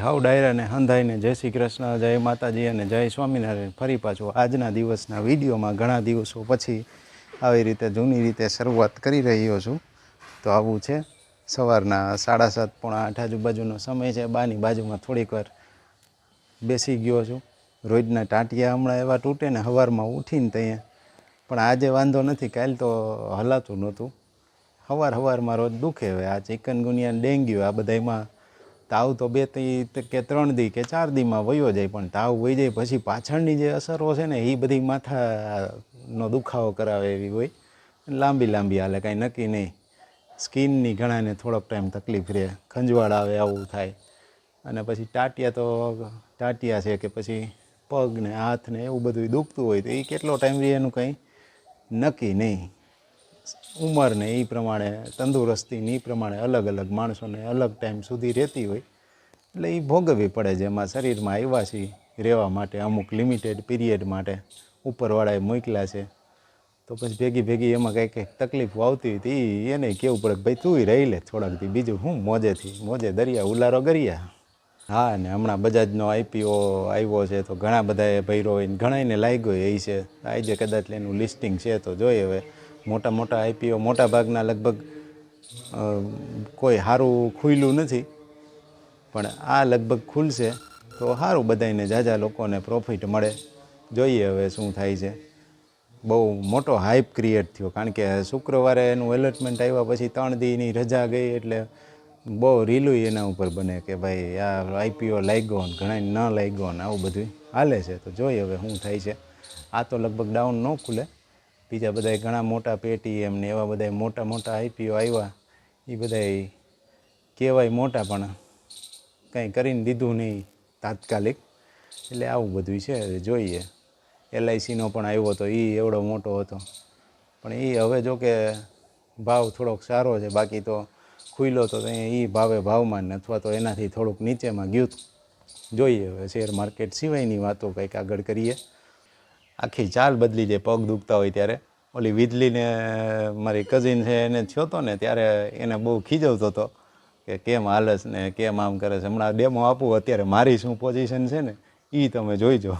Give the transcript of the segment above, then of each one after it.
હાવ ડાયરાને હંધાઈને જય શ્રી કૃષ્ણ, જય માતાજી અને જય સ્વામિનારાયણ. ફરી પાછું આજના દિવસના વિડીયોમાં ઘણા દિવસો પછી આવી રીતે જૂની રીતે શરૂઆત કરી રહ્યો છું. તો આવું છે. સવારના સાડા સાત પોણા આઠ આજુબાજુનો સમય છે. બાની બાજુમાં થોડીક વાર બેસી ગયો છું. રોજના ટાંટિયા હમણાં એવા તૂટે ને સવારમાં ઉઠીને ત્યાં. પણ આજે વાંધો નથી, કાલ તો હલાતું નહોતું. સવાર સવારમાં રોજ દુખે હવે. આ ચિકનગુનિયા ડેન્ગ્યુ, આ બધામાં તાવ તો બે તી કે ત્રણ દી કે ચાર દીમાં વયો જાય, પણ તાવ વહી જાય પછી પાછળની જે અસરો છે ને એ બધી માથાનો દુખાવો કરાવે એવી હોય. લાંબી લાંબી હાલે, કાંઈ નક્કી નહીં. સ્કિનની ઘણાને થોડોક ટાઈમ તકલીફ રહે, ખંજવાળ આવે, આવું થાય. અને પછી ટાટિયા તો, ટાટિયા છે કે પછી પગ ને હાથ ને એવું બધું દુખતું હોય તો એ કેટલો ટાઈમ રહે એનું કંઈ નક્કી નહીં. ઉંમર ને એ પ્રમાણે, તંદુરસ્તીની એ પ્રમાણે અલગ અલગ માણસોને અલગ ટાઈમ સુધી રહેતી હોય. એટલે એ ભોગવવી પડે છે. એમાં શરીરમાં આવ્યા છે રહેવા માટે, અમુક લિમિટેડ પીરિયડ માટે. ઉપરવાળાએ મોકલ્યા છે. તો પછી ભેગી ભેગી એમાં કંઈક કંઈક તકલીફો આવતી હતી એને કહેવું પડે કે ભાઈ તું રહી લે થોડાકથી બીજું હું મોજેથી, મોજે દરિયા ઉલારો ગરિયા હા ને હમણાં બજાજનો આઈપીઓ આવ્યો છે તો ઘણા બધાએ ભર્યો હોય ઘણાને લાગ્યો એ છે. આજે કદાચ એનું લિસ્ટિંગ છે તો જોઈએ હવે. મોટા મોટા આઈપીઓ મોટા ભાગના લગભગ કોઈ સારું ખુલ્યું નથી, પણ આ લગભગ ખુલશે, તો સારું બધાને જાજા લોકોને પ્રોફિટ મળે. જોઈએ હવે શું થાય છે. બહુ મોટો હાઇપ ક્રિએટ થયો, કારણ કે શુક્રવારે એનું એલર્ટમેન્ટ આવ્યા પછી ત્રણ દીની રજા ગઈ એટલે બહુ રીલું એના ઉપર બને કે ભાઈ આ આઈપીઓ લાગ્યો ને ઘણા ન લાગ્યો ને આવું બધું હાલે છે. તો જોઈએ હવે શું થાય છે. આ તો લગભગ ડાઉન ન ખુલે. બીજા બધા ઘણા મોટા પેટીએમ ને એવા બધા મોટા મોટા આઈપીઓ આવ્યા એ બધા કહેવાય મોટા, પણ કંઈ કરીને દીધું નહીં તાત્કાલિક. એટલે આવું બધું છે જોઈએ. એલઆઈસીનો પણ આવ્યો હતો એ એવડો મોટો હતો. પણ એ હવે જો કે ભાવ થોડોક સારો છે, બાકી તો ખુલ્લો તો એ ભાવે ભાવમાં ને અથવા તો એનાથી થોડુંક નીચેમાં ગયું. જોઈએ હવે શેર માર્કેટ સિવાયની વાતો કંઈક આગળ કરીએ. આખી ચાલ બદલી જાય પગ દુખતા હોય ત્યારે. ઓલી વીજળીને મારી કઝિન છે એને થયો હતો ને ત્યારે એને બહુ ખીજવતો હતો કે કેમ હાલસ ને કેમ આમ કરે છે. હમણાં ડેમો આપું અત્યારે મારી શું પોઝિશન છે ને એ તમે જોઈજો.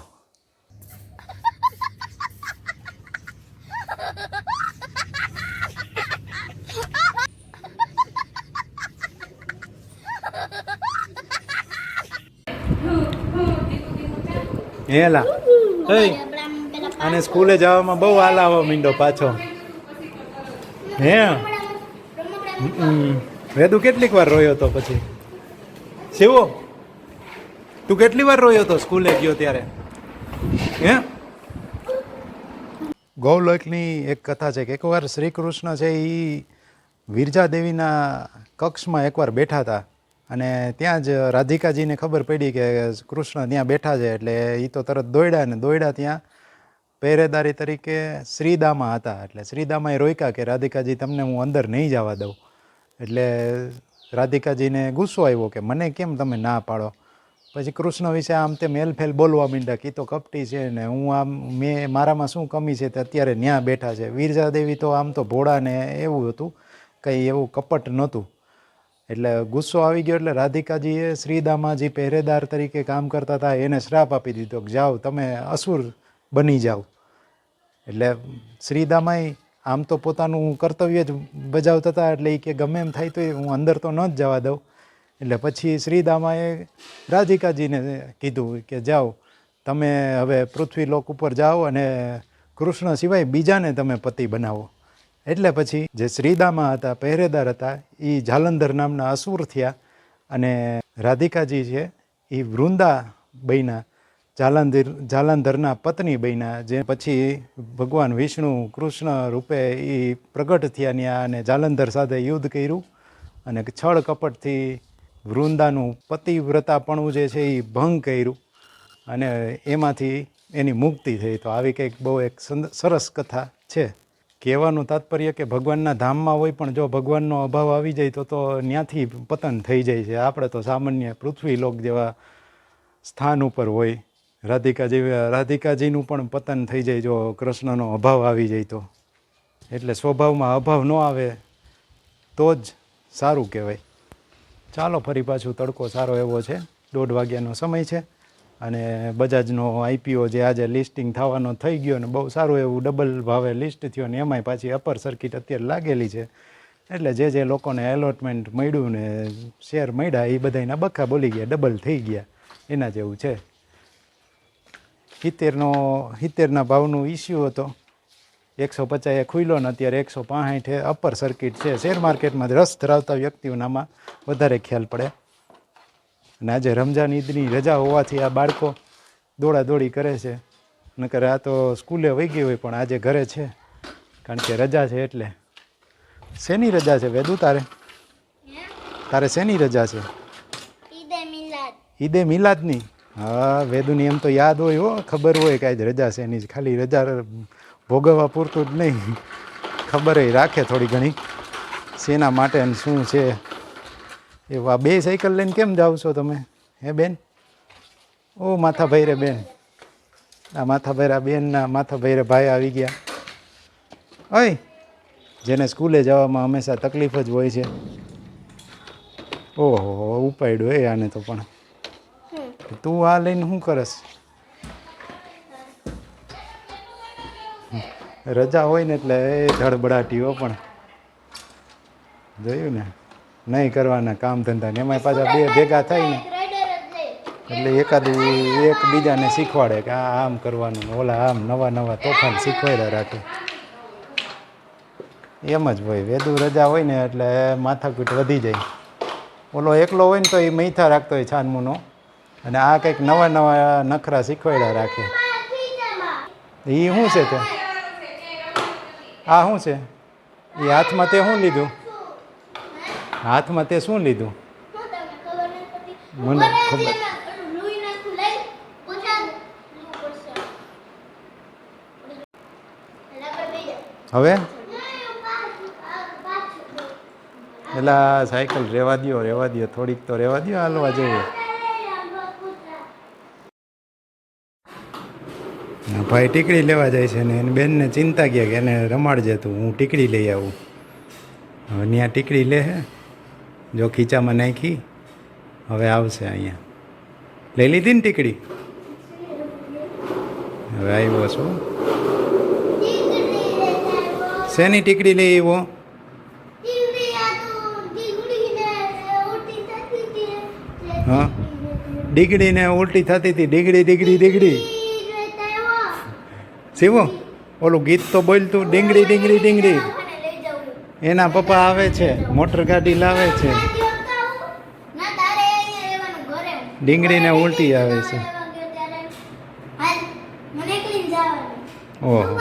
હેલા અને સ્કૂલે જવામાં બહુ હાલ મીંડો પાછો. હે. વેદુ કેટલીક વાર રોયો તો પછી? શિવો, તું કેટલી વાર રોયો તો સ્કૂલે ગયો ત્યારે? હે? ગૌલોકની એક કથા છે કે એકવાર શ્રી કૃષ્ણ છે એ વિરજા દેવીના કક્ષમાં એકવાર બેઠા હતા અને ત્યાં જ રાધિકાજીને ખબર પડી કે કૃષ્ણ ત્યાં બેઠા છે એટલે એ તો તરત દોડ્યા ને દોડ્યા ત્યાં પહેરેદારી તરીકે શ્રીદામા હતા. એટલે શ્રીદામાએ રોક્યા કે, રાધિકાજી, તમને હું અંદર નહીં જવા દઉં. એટલે રાધિકાજીને ગુસ્સો આવ્યો કે, મને કેમ તમે ના પાડો? પછી કૃષ્ણ વિશે આમ તે મેલફેલ બોલવા માંડ્યા કે તો કપટી છે ને, હું આમ, મેં મારામાં શું કમી છે તે અત્યારે ન્યા બેઠા છે. વીરજાદેવી તો આમ તો ભોળા ને એવું હતું, કંઈ એવું કપટ નહોતું. એટલે ગુસ્સો આવી ગયો એટલે રાધિકાજીએ શ્રીદામાજી પહેરેદાર તરીકે કામ કરતા હતા, એને શ્રાપ આપી દીધો કે, જાઓ, તમે અસુર બની જાઓ એટલે શ્રીદામાએ આમ તો પોતાનું કર્તવ્ય જ બજાવતા હતા, એટલે એ કે ગમે એમ થાય તો હું અંદર તો ન જ જવા દઉં. એટલે પછી શ્રીદામાએ રાધિકાજીને કીધું કે જાઓ, તમે હવે પૃથ્વી લોક ઉપર જાઓ અને કૃષ્ણ સિવાય બીજાને તમે પતિ બનાવો. એટલે પછી જે શ્રીદામા હતા, પહેરેદાર હતા એ જાલંધર નામના અસુર થયા અને રાધિકાજી છે એ વૃંદા બન્યા. જાલંધર જાલંધરના પત્ની બન્યા, જે પછી ભગવાન વિષ્ણુ કૃષ્ણ રૂપે એ પ્રગટ થયા ત્યાં અને જાલંધર સાથે યુદ્ધ કર્યું. અને છળ કપટથી વૃંદાનું પતિવ્રતાપણું જે છે એ ભંગ કર્યું. અને એમાંથી એની મુક્તિ થઈ. તો આવી કંઈક બહુ એક સરસ કથા છે. કહેવાનું તાત્પર્ય કે ભગવાનના ધામમાં હોય પણ જો ભગવાનનો અભાવ આવી જાય તો તો ત્યાંથી પતન થઈ જાય છે. આપણે તો સામાન્ય પૃથ્વી લોક જેવા સ્થાન ઉપર હોય. રાધિકા જેવી રાધિકાજીનું પણ પતન થઈ જાય જો કૃષ્ણનો અભાવ આવી જાય તો. એટલે સ્વભાવમાં અભાવ ન આવે તો જ સારું કહેવાય. ચાલો, ફરી પાછું તડકો સારો એવો છે. દોઢ વાગ્યાનો સમય છે અને બજાજનો આઈપીઓ જે આજે લિસ્ટિંગ થવાનો થઈ ગયો ને બહુ સારું એવું ડબલ ભાવે લિસ્ટ થયો ને એમાંય પાછી અપર સર્કિટ અત્યારે લાગેલી છે. એટલે જે જે લોકોને એલોટમેન્ટ મળ્યું ને શેર મળ્યા, એ બધાના બખા બોલી ગયા ડબલ થઈ ગયા. એના જેવું છે. સિત્તેરનો સિત્તેરના ભાવનું ઇસ્યુ હતો. એકસો પચાસે ખુલ્લો ને અત્યારે એકસો પાસઠ અપર સર્કિટ છે. શેર માર્કેટમાં રસ ધરાવતા વ્યક્તિઓનામાં વધારે ખ્યાલ પડે. અને આજે રમઝાન ઈદની રજા હોવાથી આ બાળકો દોડાદોડી કરે છે. નકર આ તો સ્કૂલે વહી ગઈ હોય પણ આજે ઘરે છે. કારણ કે રજા છે એટલે. શેની રજા છે વેદુ તારે? તારે શેની રજા છે? ઈદે મિલાદની? હા, વેદુની એમ તો યાદ હોય હો, ખબર હોય કે આજ રજા છે, એની. ખાલી રજા ભોગવવા પૂરતું જ નહીં. ખબર રાખે થોડી ઘણી. શેના માટે શું છે? એવા બે સાયકલ લઈને કેમ જાઓ છો તમે? હે બેન? ઓ માથા ભૈરે બેન. આ માથાભાઈ આ બેનના માથાભાઈ રે ભાઈ આવી ગયા. ઓય! જેને સ્કૂલે જવામાં હંમેશા તકલીફ જ હોય છે. ઓહો, ઉપાડ્યો એ આને તો પણ. તું આ લઈને શું કરસ? રજા હોય ને એટલે એ ધડબડાટીઓ પણ. જોયું ને? નહીં કરવાના કામ ધંધા ને એમાંય પાછા બે ભેગા થાય ને એટલે એકાદું એક બીજાને શીખવાડે કે આ આમ કરવાનું ઓલા આમ નવા નવા તોફાન શીખવાડ્યા રાખે. એમ જ હોય. વેદુ રજા હોય ને એટલે માથાકૂટ વધી જાય. ઓલો એકલો હોય ને તો એ મૈથા રાખતો હોય છાનમુનો. અને આ કંઈક નવા નવા નખરા શીખવાડ્યા રાખે. એ શું છે તે? આ શું છે? એ હાથમાં તે શું લીધું? હાથમાં તે શું લીધું? મને ખબર. હવે. એટલે સાયકલ રહેવા દ્યો રહેવા દ્યો થોડીક તો રહેવા દ્યો હાલવા જઈએ. ભાઈ ટીકડી લેવા જાય છે ને, એની બેનને ચિંતા ગયા કે એને રમાડજે તું, હું ટીકડી લઈ આવું. હવે ત્યાં ટીકડી લે હે, જો ખીચામાં નાખી, હવે આવશે અહીંયા. લઈ લીધી ને ટીકડી? હવે આવ્યો છું. શેની ટીકડી લઈ આવ્યો? હા. ડીગડીને ઉલટી થતી હતી, ડીગડી ડીગડી ડીગડી. શિવો ઓલું ગીત તો બોલતું ડીંગડી ડીંગડી ડીંગડી એના પપ્પા આવે છે, મોટર ગાડી લાવે છે. ડીંગડીને ઉલટી આવે છે. ઓહો.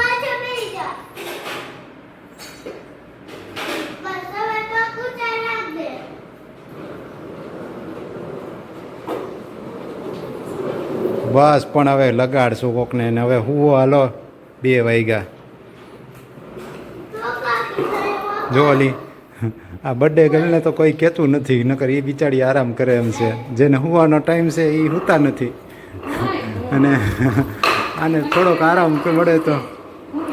બેસી, પણ હવે લગાડશું કોકને હવે હું હાલો. બે વાગ્યા જો ઓલી આ બર્થડે ગર્લને તો કોઈ કહેતું નથી, નકર એ બિચારી આરામ કરે એમ છે. જેને હુવાનો ટાઈમ છે એ હુતા નથી. અને આને થોડોક આરામ મળે તો. હું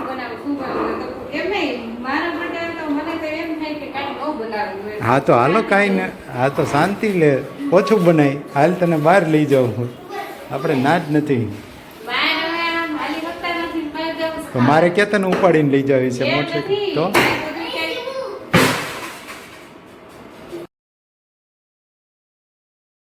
તો હા હાલો કાંઈ ને, હા તો શાંતિ લે, ઓછું બનાય. હાલ તને બહાર લઈ જાઉં આપણે ના જ નથી બહાર હવે આમ હાલી શકતા નથી બહાર જવું તો મારે કેતન તને ઉપાડીને લઈ જવી છે મોટી તો?